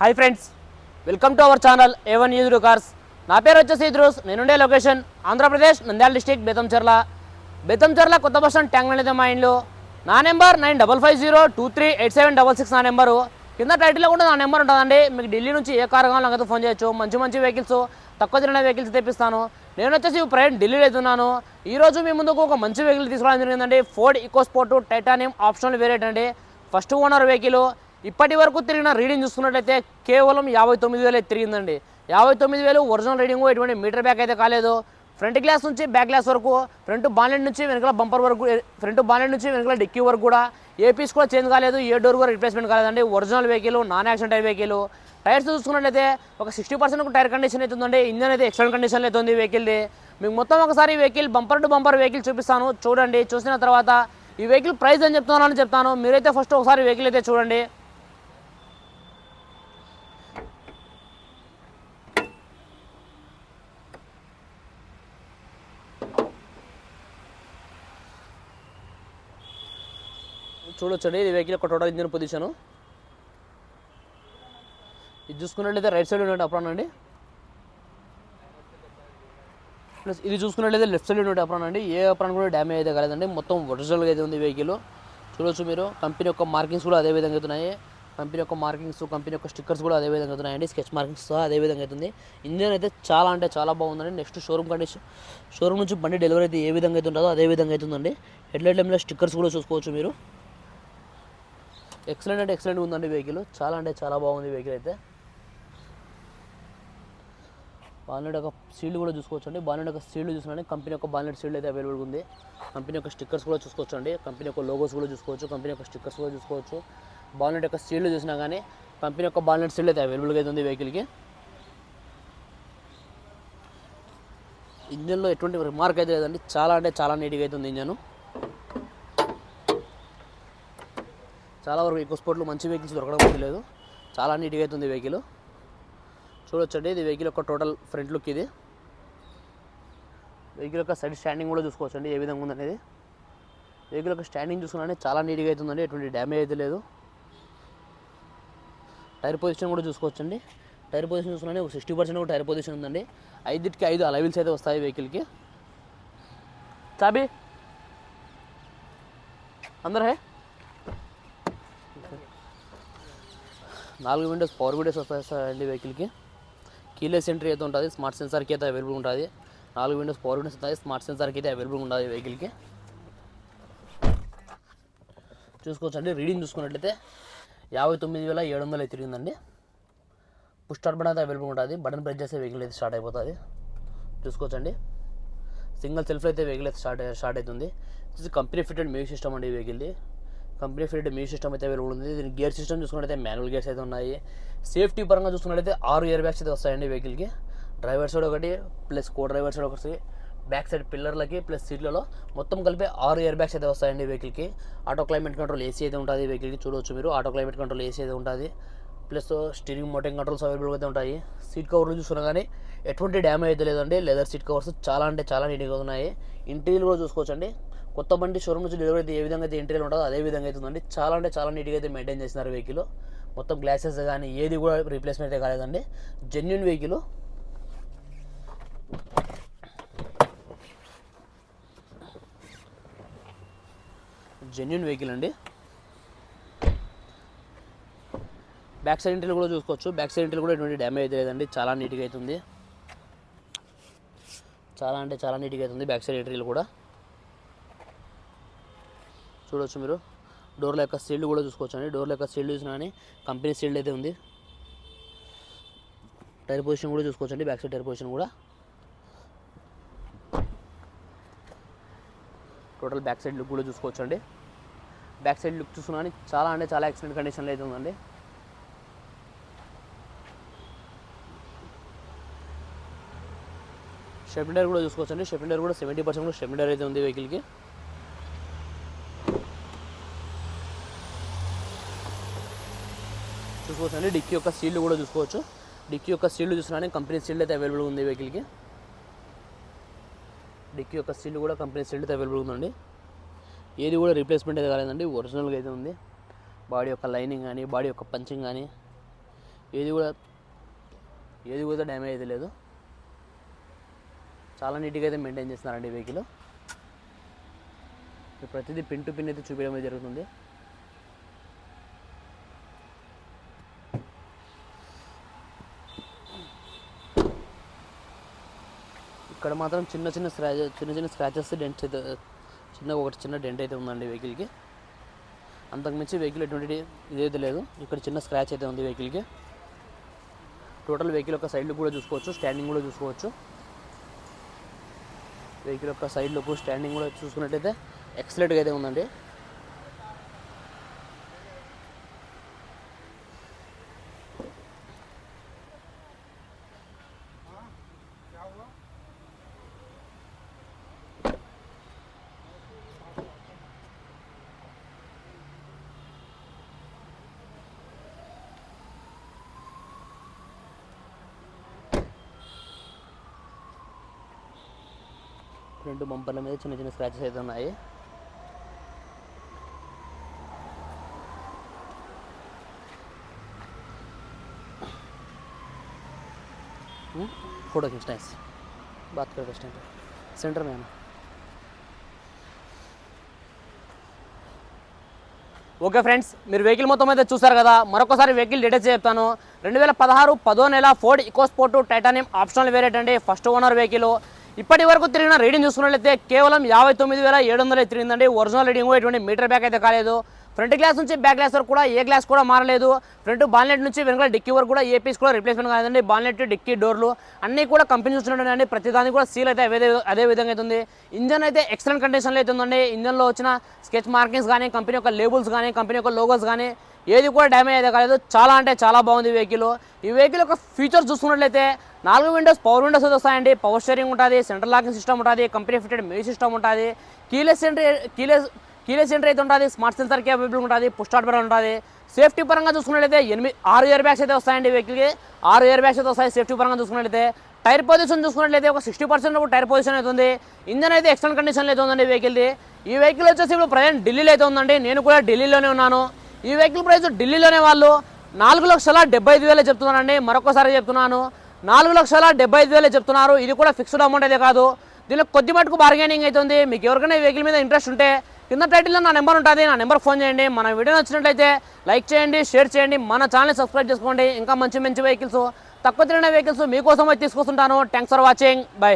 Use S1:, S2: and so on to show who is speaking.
S1: Hi friends welcome to our channel A one use cars నా పేరు వచ్చేసి ఇద్రూస్ నేనుండే లొకేషన్ ఆంధ్రప్రదేశ్ నంద్యాల డిస్టిక్ బెతంచెర్ల బెతంచెర్ల కొత్త బస్ స్టాండ్ ట్యాంక్ అనేది మా ఇండ్లు. నా number nine double five zero two three eight seven double six నా నెంబరు కింద టైటిల్లో కూడా నా నెంబర్ ఉంటుందండి. మీకు ఢిల్లీ నుంచి ఏ కార్ కావాలో నాకైతే ఫోన్ చేయొచ్చు. మంచి మంచి వెహికల్స్ తక్కువ తిరిగిన వెహికల్స్ తెప్పిస్తాను. నేను వచ్చేసి ప్రయాణం ఢిల్లీలో వెళ్తున్నాను ఈరోజు మీ ముందుకు ఒక మంచి వెహికల్ తీసుకోవడం జరిగిందండి. Ford EcoSport titanium optional variant అండి. ఫస్ట్ ఓనర్ వెహికల్ ఇప్పటి వరకు తిరిగిన రీడింగ్ చూసుకున్నట్లయితే కేవలం యాభై తొమ్మిది వేలు తిరిగిందండి. యాభై తొమ్మిది వేలు ఒరిజినల్ రీడింగ్ ఎటువంటి మీటర్ బ్యాక్ అయితే కాలేదు. ఫ్రంట్ గ్లాస్ నుంచి బ్యాక్ గ్లాస్ వరకు ఫ్రంట్ బాలెట్ నుంచి వెనకాల బంపర్ వరకు ఫ్రంట్ బాలెట్ నుంచి వెనకాల డిక్కీ వరకు కూడా ఏ పీస్ కూడా చేంజ్ కాలేదు ఏ డోర్ కూడా రిప్లేస్మెంట్ కాలేదండి. ఒరిజినల్ వెహికల్ నాన్ యాక్సిడెంట్ అయ్యే వెహికల్. టైర్స్ చూసుకున్నట్లయితే ఒక సిక్స్టీ పర్సెంట్ టైర్ కండిషన్ అయితే ఉందండి. ఇంజన్ అయితే ఎక్సలెంట్ కండిషన్లో అయితే ఉంది వెహికల్ది. మీకు మొత్తం ఒకసారి vehicle bumper to bumper vehicle చూపిస్తాను. చూడండి చూసిన తర్వాత ఈ వెహికల్ ప్రైస్ అని చెప్తున్నానని చెప్తాను. మీరైతే ఫస్ట్ ఒకసారి వెహికల్ అయితే చూడండి. చూడొచ్చండి. ఇది వెహికల్ ఒక టోటల్ ఇంజిన్ పొజిషన్ ఇది చూసుకున్నట్లయితే రైట్ సైడ్ ఉండే అప్రాన్ అండి. ప్లస్ ఇది చూసుకున్నట్లయితే లెఫ్ట్ సైడ్ ఉండే అప్రాన్ అండి. ఏ అప్రాన్ కూడా డ్యామేజ్ అయితే కాలేదండి. మొత్తం ఒరిజినల్గా అయితే ఉంది వెహికల్ చూడొచ్చు మీరు. కంపెనీ యొక్క మార్కింగ్స్ కూడా అదే విధంగా అవుతున్నాయి కంపెనీ యొక్క మార్కింగ్స్ కంపెనీ యొక్క స్టిక్కర్స్ కూడా అదే విధంగా అవుతున్నాయండి స్కెచ్ మార్కింగ్స్ సహా అదే విధంగా అవుతుంది ఇంజన్ అయితే చాలా అంటే చాలా బాగుందండి. నెక్స్ట్ షోరూమ్ కండిషన్ షోరూమ్ నుంచి బండి డెలివరీ అయితే ఏ విధంగా అయితే ఉంటుందో అదే విధంగా అవుతుందండి హెడ్లైట్ మీద స్టిక్కర్స్ కూడా చూసుకోవచ్చు మీరు. ఎక్సలెంట్ అంటే ఎక్సలెంట్ ఉందండి వెహికల్ చాలా అంటే చాలా బాగుంది వెహికల్ అయితే. బాలెట్ యొక్క సీల్డ్ కూడా చూసుకోవచ్చండి. అండి యొక్క సీల్డ్ చూసినా కంపెనీ యొక్క బాలెట్ సీల్డ్ అయితే అవైలబుల్ ఉంది. కంపెనీ యొక్క స్టిక్కర్స్ కూడా చూసుకోవచ్చండి. కంపెనీ యొక్క లోగోస్ కూడా చూసుకోవచ్చు. కంపెనీ యొక్క స్టిక్కర్స్ కూడా చూసుకోవచ్చు. బాలెట్ యొక్క సీల్డ్ చూసినా కానీ కంపెనీ యొక్క బాలెట్ సీల్డ్ అయితే అవైలబుల్గా అయితే ఉంది వెహికల్కి ఇంజన్లో ఎటువంటి రిమార్క్ అయితే లేదండి. చాలా అంటే చాలా నీట్గా అయితే ఉంది ఇంజన్ చాలా వరకు ఎక్కువ స్పోర్ట్లో మంచి వెహికల్స్ దొరకడం లేదు. చాలా నీట్గా అవుతుంది వెహికల్. చూడొచ్చండి ఇది వెహికల్ యొక్క టోటల్ ఫ్రంట్ లుక్ ఇది. వెహికల్ యొక్క సైడ్ స్టాండింగ్ కూడా చూసుకోవచ్చండి ఏ విధంగా ఉందనేది. వెహికల్ యొక్క స్టాండింగ్ చూసుకున్నా చాలా నీట్గా అవుతుందండి ఎటువంటి డ్యామేజ్ అయితే లేదు. టైర్ పొజిషన్ కూడా చూసుకోవచ్చండి. టైర్ పొజిషన్ చూసుకున్నా ఒక సిక్స్టీ పర్సెంట్ కూడా టైర్ పొజిషన్ ఉందండి. ఐదుకి ఐదు అలవిల్స్ అయితే వస్తాయి వెహికల్కి. చాబీ! అందరూ హే? నాలుగు విండోస్ పవర్ విండోస్ వస్తాయండి వెహికల్కి. కీలెస్ ఎంట్రీ అయితే ఉంటుంది స్మార్ట్ సెన్సార్కి అయితే అవైలబుల్ ఉంటుంది. నాలుగు విండోస్ పవర్ విండోస్ ఉంటాయి స్మార్ట్ సెన్సార్కి అయితే అవైలబుల్ ఉంటుంది వెహికల్కి. చూసుకోవచ్చండి రీడింగ్ చూసుకున్నట్లయితే యాభై తొమ్మిది వేల ఏడు వందలు అయితే తిరిగిందండి. పుష్ స్టార్ట్ బటన్ అయితే అవైలబుల్ ఉంటుంది బటన్ ప్రెస్ చేస్తే వెహికల్ అయితే స్టార్ట్ అయిపోతుంది. చూసుకోవచ్చండి. సింగిల్ సెల్ఫ్ అయితే వెహికల్ అయితే స్టార్ట్ స్టార్ట్ అవుతుంది. ఇది కంపెనీ ఫిటెడ్ మ్యూజిక్ సిస్టమ్ అండి ఈ వెహికల్ది కంపెనీ ఫిటెడ్ మ్యూజిక్ సిస్టమ్ అయితే అవైలబుల్ ఉంది. దీని గేర్ సిస్టమ్ చూసుకున్నట్లయితే మాన్యువల్ గేర్స్ అయితే ఉన్నాయి. సేఫ్టీ పరంగా చూసుకున్నట్లయితే ఆరు ఇయర్ బ్యాగ్స్ అయితే వస్తాయండి వెహికల్కి డ్రైవర్ సైడ్ ఒకటి ప్లస్ కో డ్రైవర్ సైడ్ ఒకటి బ్యాక్ సైడ్ పిల్లర్లకి ప్లస్ సీట్లలో మొత్తం కలిపి ఆరు ఇయర్ బ్యాగ్స్ అయితే వస్తాయండి వెహికల్కి ఆటో క్లైమేట్ కంట్రోల్ ఏసీ అయితే ఉంటుంది వెహికల్కి చూడవచ్చు మీరు. ఆటో క్లైమేట్ కంట్రోల్ ఏసీ అయితే ఉంటుంది. Plus steering mounting controls available అయితే ఉంటాయి. సీట్ కవర్లు చూసుకున్నా కానీ ఎటువంటి డ్యామేజ్ అయితే లేదండి. లెదర్ సీట్ కవర్స్ చాలా అంటే చాలా నీట్గా ఉన్నాయి. ఇంటీరియర్ కూడా చూసుకోవచ్చండి. కొత్త బండి షోరూమ్ నుంచి డెలివరీ అయితే ఏ విధంగా అయితే ఇంటీరియర్ ఉంటుందో అదే విధంగా అవుతుందండి చాలా అంటే చాలా నీట్గా అయితే మెయింటైన్ చేస్తున్నారు వెహికల్ మొత్తం గ్లాసెస్ కానీ ఏది కూడా రీప్లేస్మెంట్ అయితే కాలేదండి. జెన్యున్ వెహికల్ జెన్యున్ వెహికల్ అండి. బ్యాక్ సైడ్ ఇంటీరియర్ కూడా చూసుకోవచ్చు. బ్యాక్ సైడ్ ఇంటీరియర్ కూడా ఎటువంటి డ్యామేజ్ అయితే లేదండి. చాలా నీట్గా అవుతుంది చాలా అంటే చాలా నీట్గా అవుతుంది బ్యాక్ సైడ్ ఇంటీరియర్ కూడా. చూడవచ్చు మీరు. డోర్ల యొక్క సీల్డ్ కూడా చూసుకోవచ్చు అండి డోర్ల యొక్క సీల్డ్ చూసినా కానీ కంపెనీ సీల్డ్ అయితే ఉంది. టైర్ పొజిషన్ కూడా చూసుకోవచ్చు అండి బ్యాక్ సైడ్ టైర్ పొజిషన్ కూడా. టోటల్ బ్యాక్ సైడ్ లుక్ కూడా చూసుకోవచ్చు అండి బ్యాక్ సైడ్ లుక్ చూసుకున్నా కానీ చాలా అంటే చాలా ఎక్సలెంట్ కండిషన్లో అయితే ఉందండి. షెఫ్డర్ కూడా చూసుకోవచ్చు అండి కూడా సెవెంటీ పర్సెంట్ కూడా షెఫ్డర్ అయితే ఉంది వెహికల్కి చూసుకోవచ్చు అండి. డిక్కీ యొక్క సీల్డ్ కూడా చూసుకోవచ్చు. డిక్కీ యొక్క సీల్డ్ చూసినా కంపెనీ సీల్డ్ అయితే అవైలబుల్ ఉంది వెహికల్కి. డిక్కీ యొక్క సీల్డ్ కూడా కంపెనీ సీల్డ్ అయితే అవైలబుల్ ఉందండి. ఏది కూడా రీప్లేస్మెంట్ అయితే కాలేదండి. ఒరిజినల్గా అయితే ఉంది. బాడీ యొక్క లైనింగ్ కానీ బాడీ యొక్క పంచింగ్ కానీ ఏది కూడా ఏది కూడా డ్యామేజ్ అయితే లేదు. చాలా నీట్గా అయితే మెయింటైన్ చేస్తున్నారండి వెహికల్ ప్రతిదీ పిన్ టు పిన్ అయితే చూపించడం జరుగుతుంది. ఇక్కడ మాత్రం చిన్న చిన్న స్క్రాచ్ చిన్న చిన్న స్క్రాచెస్ డెంట్స్ అయితే చిన్న ఒకటి చిన్న డెంట్ అయితే ఉందండి వెహికల్కి అంతకుమించి వెహికల్ ఎటువంటి ఇదైతే లేదు. ఇక్కడ చిన్న స్క్రాచ్ అయితే ఉంది వెహికల్కి టోటల్ వెహికల్ యొక్క సైడ్లు కూడా చూసుకోవచ్చు స్టాండింగ్ కూడా చూసుకోవచ్చు. వెహికల్ యొక్క సైడ్లో కూడా స్టాండింగ్ కూడా చూసుకున్నట్టయితే ఎక్సలెంట్గా అయితే ఉందండి. ఫ్రంట్ బంపర్ల మీద చిన్న చిన్న స్క్రాచెస్ అయితే ఉన్నాయి फोटो खींचना है इससे बात करो बस स्टैंड पे सेंटर में आना ఓకే ఫ్రెండ్స్ మీరు వెహికల్ మొత్తం అయితే చూసారు కదా మరొకసారి వెహికల్ డీటెయిల్స్ చెప్తాను రెండు వేల పదహారు పదో నెల Ford EcoSport titanium optional variant అండి ఫస్ట్ ఓనర్ వెహికల్ ఇప్పటి వరకు తిరిగిన రీడింగ్ చూసుకున్నట్లయితే కేవలం యాభై తొమ్మిది వేల ఏడు వందలు తిరిగిందండి. ఒరిజినల్ రీడింగ్ ఎటువంటి మీటర్ బ్యాక్ అయితే కాలేదు. ఫ్రంట్ గ్లాస్ నుంచి బ్యాక్ గ్లాస్ వరకు కూడా ఏ గ్లాస్ కూడా మారలేదు. ఫ్రంట్ బాల్నెట్ నుంచి వెనుక డిక్కీ వరకు కూడా ఏ పీస్ కూడా రిప్లేస్మెంట్ కాలేదండి. బాల్నెట్ డిక్కీ డోర్లు అన్నీ కూడా కంపెనీ చూస్తున్నాయండి ప్రతి దానికి కూడా సీల్ అయితే అదే అదే విధంగా అవుతుంది. ఇంజన్ అయితే ఎక్సలెంట్ కండిషన్లో అయితే ఉందండి. ఇంజన్లో వచ్చిన స్కెచ్ మార్కింగ్స్ కానీ కంపెనీ యొక్క లేబుల్స్ కానీ కంపెనీ యొక్క లోగోస్ కానీ ఏది కూడా డ్యామేజ్ అయితే కాలేదు. చాలా అంటే చాలా బాగుంది ఈ వెహికల్ ఈ వెహికల్ యొక్క ఫీచర్స్ చూసుకున్నట్లయితే నాలుగు విండోస్ పవర్ విండోస్ అయితే వస్తాయండి. పవర్ స్టీరింగ్ ఉంటుంది సెంట్రల్ లాకింగ్ సిస్టమ్ ఉంటుంది కంపెనీ ఫిటెడ్ మే సిస్టమ్ ఉంటుంది. Keyless entry keyless keyless entry అయితే ఉంటుంది స్మార్ట్ సెన్సర్ కేపబుల్ ఉంటుంది పుష్టాట్ స్టార్ట్ ఉంటుంది. సేఫ్టీ పరంగా చూసుకున్నట్లయితే ఎనిమిది ఆరు ఇయర్ బ్యాగ్స్ అయితే వస్తాయండి వెహికల్కి ఆరు ఇయర్ బ్యాగ్స్ అయితే వస్తాయి సేఫ్టీ పరంగా చూసుకున్నట్లయితే. టైర్ పొజిషన్ చూసుకున్నట్లయితే ఒక సిక్స్టీ పర్సెంట్ టైర్ పొజిషన్ అయితే ఉంది. ఇంజన్ అయితే ఎక్స్టర్నల్ కండిషన్లో అయితే ఉందండి వెహికల్ది ఈ వెహికల్ వచ్చేసి ఇప్పుడు ప్రజెంట్ ఢిల్లీలో అయితే ఉందండి. నేను కూడా ఢిల్లీలోనే ఉన్నాను. ఈ వెహికల్ ప్రైస్ ఢిల్లీలోనే వాళ్ళు నాలుగు లక్షల డెబ్బై ఐదు వేలే చెప్తున్నానండి మరొకసారి చెప్తున్నాను. నాలుగు లక్షల డెబ్బై ఐదు వేలే చెప్తున్నారు. ఇది కూడా ఫిక్స్డ్ అమౌంట్ అయితే కాదు. దీనిలో కొద్ది మటుకు బార్గెనింగ్ అవుతుంది మీకు ఎవరికైనా వెహికల్ మీద ఇంట్రెస్ట్ ఉంటే కింద టైటిల్లో నా నెంబర్ ఉంటుంది. నా నెంబర్ ఫోన్ చేయండి. మన వీడియో నచ్చినట్లయితే లైక్ చేయండి షేర్ చేయండి. మన ఛానల్ సబ్స్క్రైబ్ చేసుకోండి. ఇంకా మంచి మంచి వెహికల్స్ తక్కువ తిరిగిన వెహికల్స్ మీకోసం అయితే తీసుకొస్తుంటాను. Thanks for watching bye